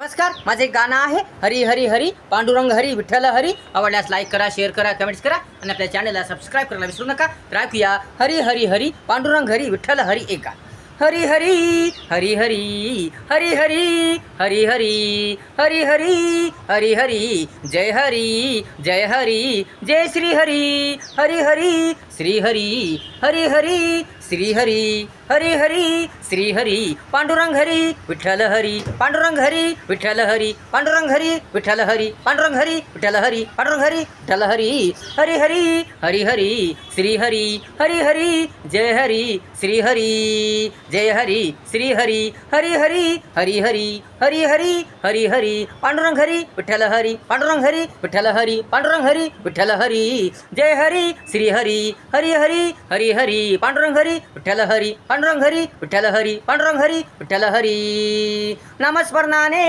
नमस्कार माझे एक गाणं आहे हरी हरी हरी पांडुरंग हरी विठ्ठल हरी आवडल्यास लाईक करा शेअर करा कमेंट्स करा आणि आपल्या चॅनलला सबस्क्राईब करायला विसरू नका तर ऐकूया हरी हरी हरी पांडुरंग हरी विठ्ठल हरी एका हरी हरी हरी हरी हरी हरी हरी हरी हरी हरी हरी हरी जय हरी जय हरी जय श्री हरी हरी हरी श्री हरी हरी हरी श्री हरी हरी हरी श्री हरी पांडुरंग हरी विठ्ठल हरी पांडुरंग हरी विठ्ठल हरी पांडुरंग हरी विठ्ठल हरी पांडुरंग हरी विठ्ठल हरी पांडुरंग हरी विठ्ठल हरी हरी हरी हरी हरी श्री हरी हरी हरी जय हरी श्री हरी जय हरी श्री हरी हरी हरी हरी हरी हरी हरी हरी हरी पांडुरंग हरी विठ्ठल हरी पांडुरंग हरी विठ्ठल हरी पांडुरंग हरी विठ्ठल हरी जय हरी श्री हरी हरी हरी हरी हरी पांडुरंग हरी विठ्ठल हरी. पांडुरंग हरी विठ्ठल हरी. पांडुरंग हरी विठ्ठल हरी. नामस्मरणाने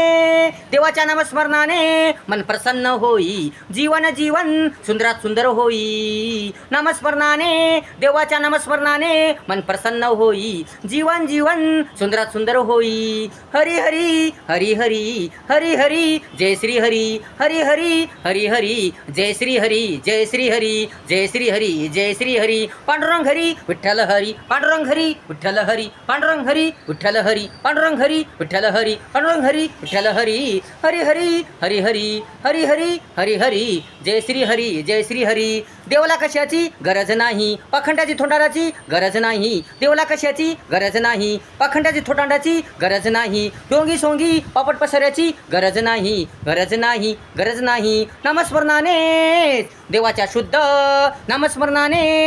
देवाच्या नामस्मरणाने मन प्रसन्न होई. जीवन जीवन सुंदरात सुंदर होई. नामस्मरणाने देवाच्या नामस्मरणाने मन प्रसन्न होई. जीवन जीवन सुंदरात सुंदर होई. हरी हरी हरी हरी हरी हरी जय श्री हरी. हरी हरी हरी हरी जय श्री हरी जय श्री हरी जय श्री हरी जय श्री हरी पांडुरंग हरी विठ्ठल हरी पांडुरंग हरी विठ्ठल हरी पांडुरंग हरी विठ्ठल हरी पांडुरंग हरी विठ्ठल हरी पांडुरंग हरी विठ्ठल हरी हरी हरी हरी हरी हरी हरी हरी हरी जय श्री हरी जय श्री हरी. देवला कशाची? गरज नाही. पाखंडाची थोंडाराची? गरज नाही. देवला कशाची? गरज नाही. पाखंडाची थोटांडाची गरज नाही. डोंगी सोंगी पापट पसऱ्याची? गरज नाही. गरज नाही. गरज नाही. नामस्मरणाने देवाच्या शुद्ध नामस्मरणाने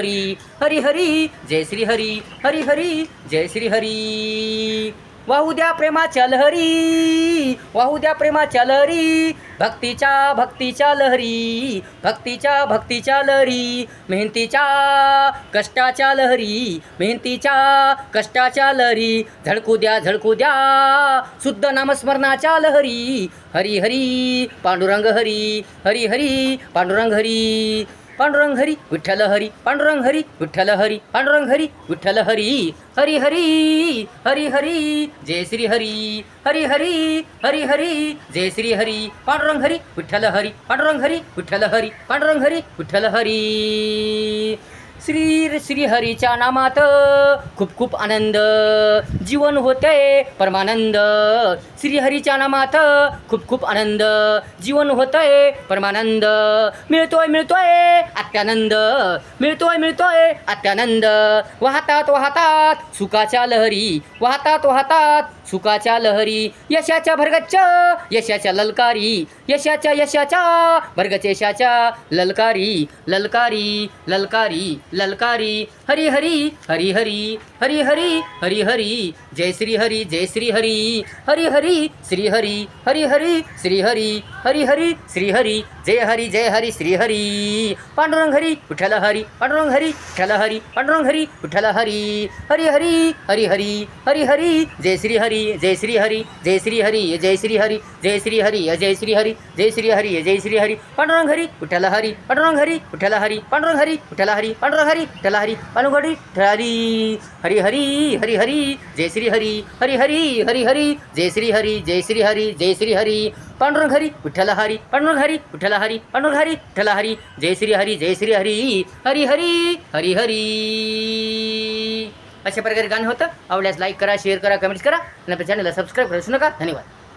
हरी हरी जय श्री हरी हरी हरी. जय श्री हरी. वाहू द्या प्रेमाच्या लहरी. वाहू द्या प्रेमाच्या लहरी. भक्तीच्या भक्तीच्या लहरी. भक्तीच्या भक्तीच्या लहरी. मेहनतीच्या कष्टाच्या लहरी. मेहनतीच्या कष्टाच्या लहरी. झळकू द्या झळकू द्या. शुद्ध नामस्मरणाच्या लहरी. हरी हरी. पांडुरंग हरी. हरी हरी. पांडुरंग हरी. पांडुरंग हरी विठ्ठल हरी पांडुरंग हरी विठ्ठल हरी पांडुरंग हरी विठ्ठल हरी हरी हरी हरी हरी जय श्री हरी हरी हरी हरी हरी जय श्री हरी पांडुरंग हरी विठ्ठल हरी पांडुरंग हरी विठ्ठल हरी पांडुरंग हरी विठ्ठल हरी श्री श्री हरीच्या नामात. खूप खूप आनंद. जीवन होते परमानंद. श्री हरीच्या नामात खूप खूप आनंद. जीवन होतंय परमानंद. मिळतोय मिळतोय अत्यानंद. मिळतोय मिळतोय अत्यानंद. वाहतात वाहतात सुखाच्या लहरी. वाहतात वाहतात सुखाच्या लहरी. यशाच्या भरगच्च यशाच्या ललकारी. यशाच्या यशाच्या भरगच यशाच्या ललकारी. ललकारी ललकारी. ललकारी हरी हरी हरी हरी हरी हरी हरी हरी जय श्री हरी जय श्री हरी हरी हरी श्री हरी हरी हरी श्री हरी हरी हरी श्री हरी जय हरी जय हरी श्री हरी पांडुरंग हरी विठ्ठल हरी पांडुरंग हरी विठ्ठल हरी पांडुरंग हरी विठ्ठल हरी हरी हरी हरी हरी हरी हरी जय श्री हरी जय श्री हरी जय श्री हरी जय श्री हरी जय श्री हरी जय श्री हरी जय श्री हरी जय श्री हरी पांडुरंग हरी विठ्ठल हरी पांडुरंग हरी विठ्ठल हरी पांडुरंग हरी विठ्ठल हरी पांडुरंग हरी ठला हरी पांडुरंग हरी विठ्ठल हरी हरी हरी हरी हरी जय श्री हरी हरी हरी हरी हरी जय श्री हरी जय श्री हरी जय श्री हरी पांडुरंग हरी विठ्ठल हरी पांडुरंग हरी विठ्ठल हरी पांडुरंग हरी विठ्ठल हरी जय श्री हरी जय श्री हरी हरी हरी हरी हरी अशा प्रकारे गाणं होतं आवडल्यास लाईक करा शेअर करा कमेंट्स करा आणि आपल्या चॅनलला सबस्क्राईब करू नका धन्यवाद